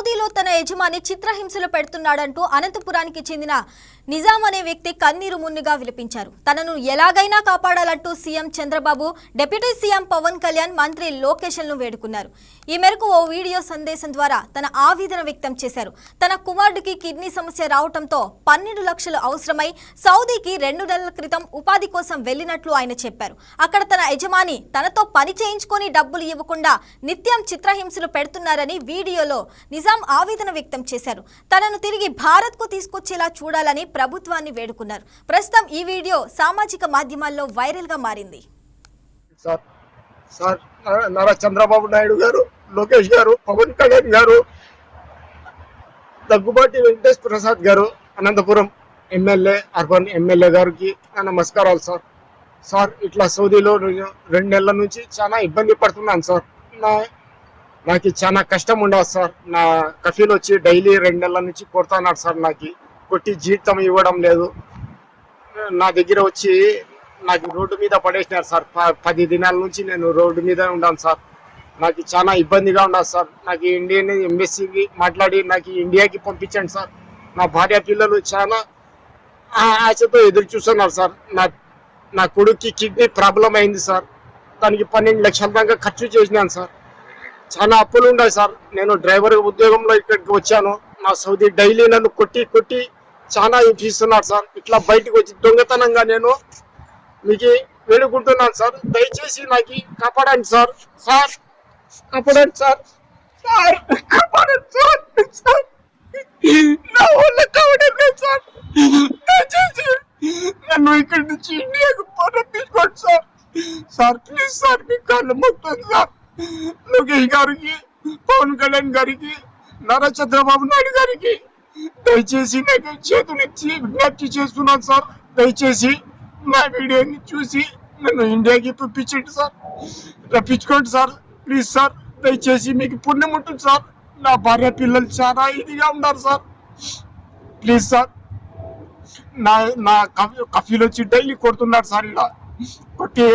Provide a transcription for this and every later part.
యజమాని చిత్రహింసలు పెడుతున్నాడంటూ అనంతపురానికి చెందిన నిజాం అనే వ్యక్తి కన్నీరు మున్నుగా విలపించారు. తనను ఎలాగైనా కాపాడాలంటూ CM Chandrababu deputy CM Pawan Kalyan మంత్రి లోకేష్లను వేడుకున్నారు. ఈ మేరకు ఓ వీడియో సందేశం ద్వారా తన ఆవేదన వ్యక్తం చేశారు. తన కుమారుడికి కిడ్నీ సమస్య రావడంతో పన్నెండు లక్షలు అవసరమై సౌదీకి రెండు నెలల క్రితం ఉపాధి కోసం వెళ్ళినట్లు ఆయన చెప్పారు. అక్కడ తన యజమాని తనతో పని చేయించుకొని డబ్బులు ఇవ్వకుండా నిత్యం చిత్రహింసలు పెడుతున్నారని వీడియోలో నిజాం ఆవేదన వ్యక్తం చేశారు. తనను తిరిగి భారత్కు తీసుకొచ్చేలా చూడాలని ప్రభుత్వాన్ని వేడుకున్నారు. ప్రస్తుతం ఈ వీడియో సామాజిక మాధ్యమాల్లో వైరల్గా మారింది. సార్ సార్ నారా- చంద్రబాబు నాయుడు గారు లోకేష్ గారు పవన్ కళ్యాణ్ గారు దగ్గుబాటి వెంకటేష్ ప్రసాద్ గారు అనంతపురం ఎమ్మెల్యే అర్బన్ ఎమ్మెల్యే గారికి నా నమస్కారాలు సార్. సార్ ఇట్లా సౌదీలో రెండు నెలల నుంచి చాలా ఇబ్బంది పడుతున్నాను సార్. నా నాకు చాలా కష్టం ఉండదు సార్. నా కఫీలు వచ్చి డైలీ రెండు నెలల నుంచి కొడుతున్నాడు సార్ నాకు. కొట్టి జీతం ఇవ్వడం లేదు. నా దగ్గర వచ్చి నాకు రోడ్డు మీద పడేసినారు సార్. పది దినాల నుంచి నేను రోడ్డు మీద ఉన్నాను సార్. నాకు చాలా ఇబ్బందిగా ఉండదు సార్. నాకు ఇండియన్ ఎంబెస్సీకి మాట్లాడి నాకు ఇండియాకి పంపించండి సార్. నా భార్య పిల్లలు చాలా ఆ- ఆశతో ఎదురు చూస్తున్నారు సార్. నా నా కొడుక్కి కిడ్నీ ప్రాబ్లం అయింది సార్. దానికి పన్నెండు లక్షల దాకా ఖర్చు చేసినాను సార్. చాలా అప్పులు ఉన్నాయి సార్. నేను డ్రైవర్ ఉద్యోగంలో ఇక్కడికి వచ్చాను. నా సౌదీ డైలీ నన్ను కొట్టి కొట్టి చాలా హింసిస్తున్నారు సార్. ఇట్లా బయటకు వచ్చి దొంగతనంగా నేను మీకు వేడుకుంటున్నాను సార్. దయచేసి నాకు కాపాడండి సార్. సార్ కాపాడండి సార్. సార్ కాపాడండి సార్. సార్ నా వల్ల సార్. దయచేసి నన్ను ఇక్కడి నుంచి ఇండియాకు పంపించుకోండి సార్. సార్ ప్లీజ్ సార్ మీ కాళ్ళు మొత్తం సార్. లోకేష్ గారికి పవన్ కళ్యాణ్ గారికి నారా చంద్రబాబు నాయుడు గారికి దయచేసి నాకు చేతులు ఇచ్చి విజ్ఞప్తి చేస్తున్నాను సార్. దయచేసి నా వీడియోని చూసి నన్ను ఇండియాకి పంపించండి సార్. రప్పించుకోండి సార్. ప్లీజ్ సార్ దయచేసి మీకు పుణ్యం ఉంటుంది సార్. నా భార్య పిల్లలు చాలా ఇదిగా ఉన్నారు సార్. ప్లీజ్ సార్ నా నా కఫీ కఫీలో వచ్చి డైలీ కొడుతున్నారు సార్ ఇలా. కొట్టి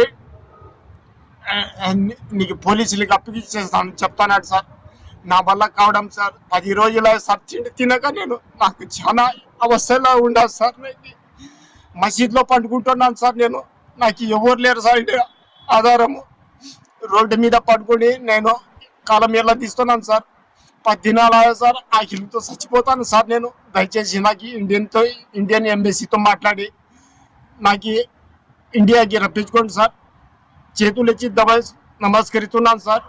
నీకు పోలీసులకి అప్పగిచ్చేస్తాను చెప్తానాడు సార్. నా వల్ల కావడం సార్. పది రోజుల సార్ తిండి తినక నేను నాకు చాలా అవస్థలో ఉండదు సార్ మసీద్లో పండుకుంటున్నాను సార్ నేను. నాకు ఎవరు లేరు సార్ ఆధారము. రోడ్డు మీద పడుకొని నేను కాలం ఎలా తీస్తున్నాను సార్. పది దినాలు సార్ ఆకలితో చచ్చిపోతాను సార్ నేను. దయచేసి నాకు ఇండియన్తో ఇండియన్ ఎంబసీతో మాట్లాడి నాకు ఇండియాకి రప్పించుకోండి సార్. చేతులు ఇచ్చి దబా నమస్కరిస్తున్నాను సార్